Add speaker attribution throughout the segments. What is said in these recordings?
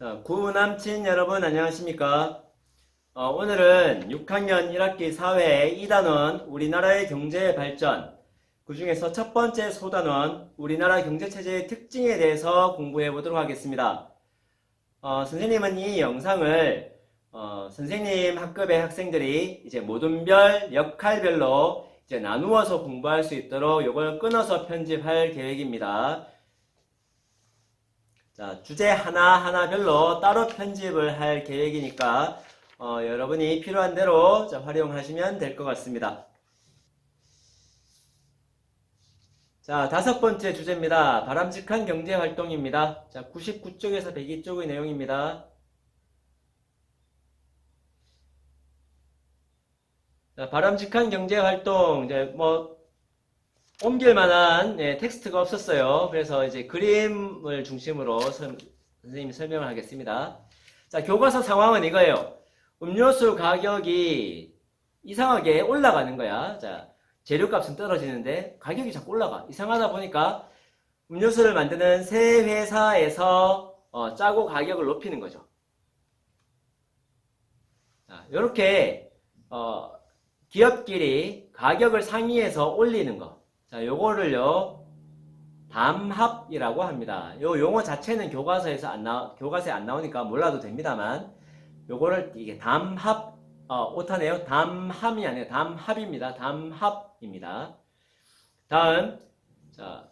Speaker 1: 자, 구남친 여러분 안녕하십니까? 어, 오늘은 6학년 1학기 사회 2단원 우리나라의 경제 발전 그 중에서 첫 번째 소단원 우리나라 경제체제의 특징에 대해서 공부해 보도록 하겠습니다. 어, 선생님은 이 영상을 어, 선생님 학급의 학생들이 이제 모둠별 역할별로 이제 나누어서 공부할 수 있도록 이걸 끊어서 편집할 계획입니다. 자, 주제 하나하나별로 따로 편집을 할 계획이니까 어, 여러분이 필요한 대로 자, 활용하시면 될 것 같습니다. 자, 다섯 번째 주제입니다. 바람직한 경제 활동입니다. 자, 99쪽에서 102쪽의 내용입니다. 자, 바람직한 경제 활동, 이제 뭐, 옮길 만한 예, 텍스트가 없었어요. 그래서 이제 그림을 중심으로 선, 선생님이 설명을 하겠습니다. 자, 교과서 상황은 이거예요. 음료수 가격이 이상하게 올라가는 거야. 자, 재료값은 떨어지는데 가격이 자꾸 올라가. 이상하다 보니까 음료수를 만드는 새 회사에서 어, 짜고 가격을 높이는 거죠. 자, 이렇게 어, 기업끼리 가격을 상의해서 올리는 거. 자, 요거를요, 담합이라고 합니다. 요 용어 자체는 교과서에서 안 나, 교과서에 안 나오니까 몰라도 됩니다만, 요거를 이게 담합, 어, 오타네요. 담함이 아니라 담합입니다. 담합입니다. 다음, 자,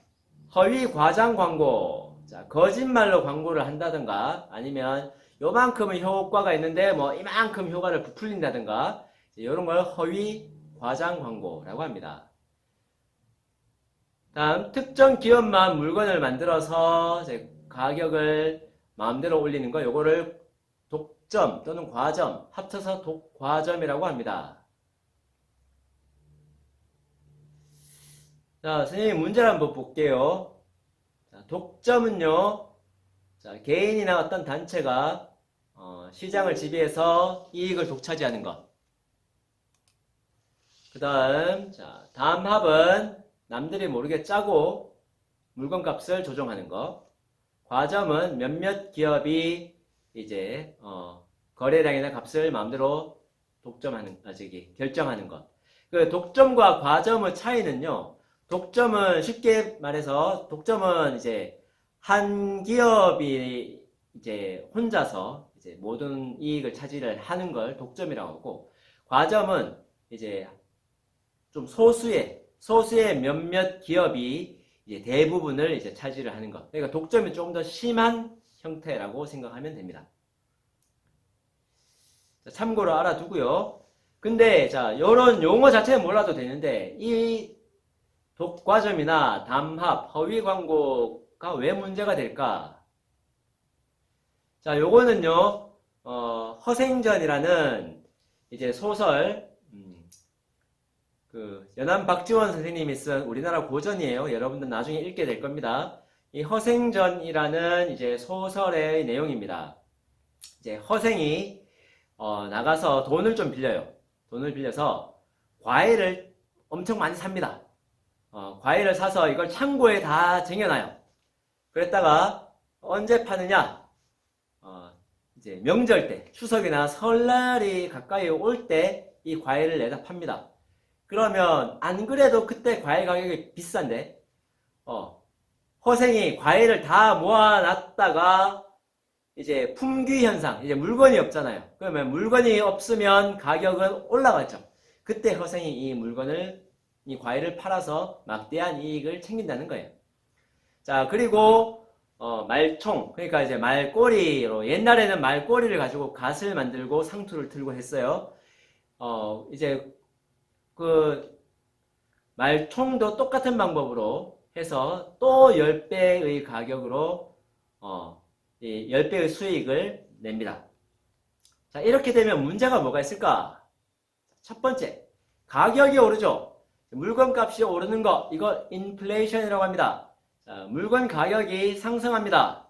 Speaker 1: 허위 과장 광고. 자, 거짓말로 광고를 한다든가, 아니면 요만큼은 효과가 있는데, 뭐, 이만큼 효과를 부풀린다든가, 이런 걸 허위 과장 광고라고 합니다. 다음 특정 기업만 물건을 만들어서 가격을 마음대로 올리는 거 요거를 독점 또는 과점 합쳐서 독과점이라고 합니다. 자, 선생님 문제를 한번 볼게요. 자, 독점은요. 자, 개인이나 어떤 단체가 어, 시장을 지배해서 이익을 독차지하는 것. 그 다음, 자, 담합은 남들이 모르게 짜고 물건값을 조정하는 거. 과점은 몇몇 기업이 이제 어, 거래량이나 값을 마음대로 독점하는, 아, 저기 결정하는 것. 그 독점과 과점의 차이는요. 독점은 쉽게 말해서 독점은 이제 한 기업이 이제 혼자서 이제 모든 이익을 차지를 하는 걸 독점이라고 하고 과점은 이제 좀 소수의 소수의 몇몇 기업이 이제 대부분을 이제 차지를 하는 것. 그러니까 독점이 조금 더 심한 형태라고 생각하면 됩니다. 자, 참고로 알아두고요. 근데 자, 이런 용어 자체는 몰라도 되는데 이 독과점이나 담합, 허위 광고가 왜 문제가 될까? 자, 요거는요. 어, 허생전이라는 이제 소설 음, 그 연암 박지원 선생님이 쓴 우리나라 고전이에요. 여러분들 나중에 읽게 될 겁니다. 이 허생전이라는 이제 소설의 내용입니다. 이제 허생이 어, 나가서 돈을 좀 빌려요. 돈을 빌려서 과일을 엄청 많이 삽니다. 어, 과일을 사서 이걸 창고에 다 쟁여놔요. 그랬다가 언제 파느냐? 어, 이제 명절 때, 추석이나 설날이 가까이 올 때 이 과일을 내다 팝니다. 그러면 안 그래도 그때 과일 가격이 비싼데 어, 허생이 과일을 다 모아놨다가 이제 품귀 현상, 이제 물건이 없잖아요. 그러면 물건이 없으면 가격은 올라가죠. 그때 허생이 이 물건을 이 과일을 팔아서 막대한 이익을 챙긴다는 거예요. 자, 그리고 어, 말총, 그러니까 이제 말꼬리로 옛날에는 말꼬리를 가지고 갓을 만들고 상투를 틀고 했어요. 어, 이제 그 말총도 똑같은 방법으로 해서 또 10배의 가격으로 어, 이 10배의 수익을 냅니다. 자, 이렇게 되면 문제가 뭐가 있을까? 첫 번째, 가격이 오르죠. 물건 값이 오르는 거, 이거 인플레이션이라고 합니다. 자, 물건 가격이 상승합니다.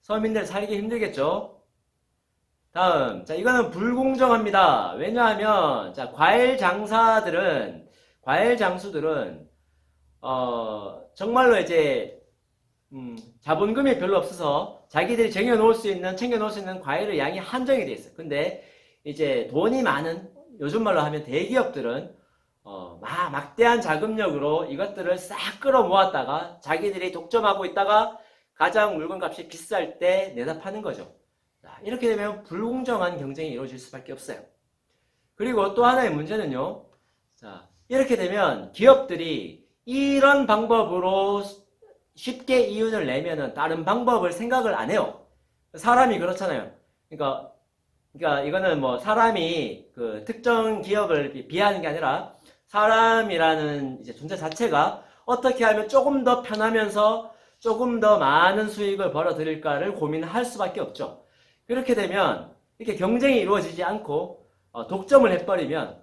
Speaker 1: 서민들 살기 힘들겠죠? 다음, 자, 이거는 불공정합니다. 왜냐하면, 자, 과일 장사들은, 과일 장수들은, 어, 정말로 이제, 음, 자본금이 별로 없어서 자기들이 쟁여놓을 수 있는, 챙겨놓을 수 있는 과일의 양이 한정이 돼 있어요. 근데 이제 돈이 많은, 요즘 말로 하면 대기업들은 어, 막, 막대한 자금력으로 이것들을 싹 끌어 모았다가 자기들이 독점하고 있다가 가장 물건값이 비쌀 때 내다 파는 거죠. 자, 이렇게 되면 불공정한 경쟁이 이루어질 수밖에 없어요. 그리고 또 하나의 문제는요. 자, 이렇게 되면 기업들이 이런 방법으로 쉽게 이윤을 내면은 다른 방법을 생각을 안 해요. 사람이 그렇잖아요. 그러니까, 그러니까 이거는 뭐 사람이 그 특정 기업을 비- 비하하는 게 아니라 사람이라는 이제 존재 자체가 어떻게 하면 조금 더 편하면서 조금 더 많은 수익을 벌어들일까를 고민할 수밖에 없죠. 그렇게 되면 이렇게 경쟁이 이루어지지 않고 어, 독점을 해버리면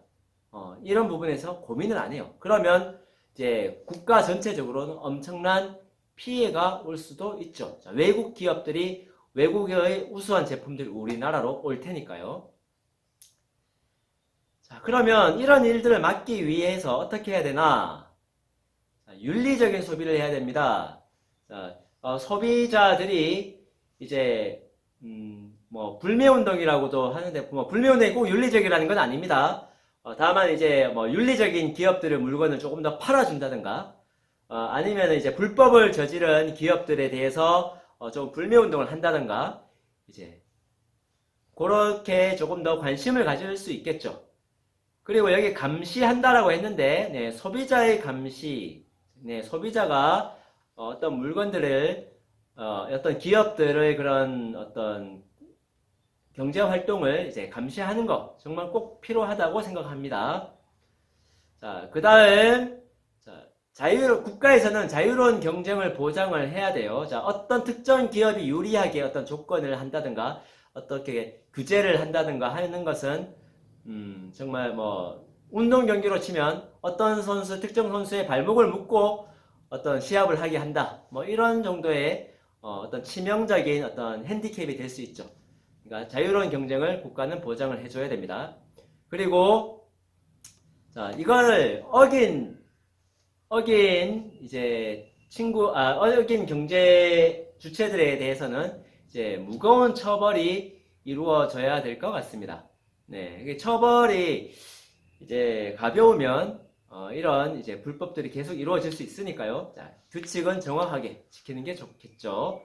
Speaker 1: 어, 이런 부분에서 고민을 안 해요. 그러면 이제 국가 전체적으로는 엄청난 피해가 올 수도 있죠. 자, 외국 기업들이 외국의 우수한 제품들이 우리나라로 올 테니까요. 자, 그러면 이런 일들을 막기 위해서 어떻게 해야 되나? 자, 윤리적인 소비를 해야 됩니다. 자, 어, 소비자들이 이제 음, 뭐 불매 운동이라고도 하는데 뭐 불매 운동이 꼭 윤리적이라는 건 아닙니다. 어, 다만 이제 뭐 윤리적인 기업들의 물건을 조금 더 팔아준다든가 어, 아니면 이제 불법을 저지른 기업들에 대해서 어, 좀 불매 운동을 한다든가 이제 그렇게 조금 더 관심을 가질 수 있겠죠. 그리고 여기 감시한다라고 했는데 네, 소비자의 감시, 네, 소비자가 어, 어떤 물건들을 어, 어떤 기업들의 그런 어떤 경제 활동을 이제 감시하는 것 정말 꼭 필요하다고 생각합니다. 자, 그 다음 자, 자유 국가에서는 자유로운 경쟁을 보장을 해야 돼요. 자, 어떤 특정 기업이 유리하게 어떤 조건을 한다든가 어떻게 규제를 한다든가 하는 것은 음, 정말 뭐 운동 경기로 치면 어떤 선수 특정 선수의 발목을 묶고 어떤 시합을 하게 한다. 뭐 이런 정도의 어, 떤 치명적인 어떤 핸디캡이 될 수 있죠. 그러니까 자유로운 경쟁을 국가는 보장을 해줘야 됩니다. 그리고 자 이거를 어긴 어긴 이제 친구 아 어긴 경제 주체들에 대해서는 이제 무거운 처벌이 이루어져야 될 것 같습니다. 네, 처벌이 이제 가벼우면 어, 이런 이제 불법들이 계속 이루어질 수 있으니까요. 자, 규칙은 정확하게 지키는 게 좋겠죠.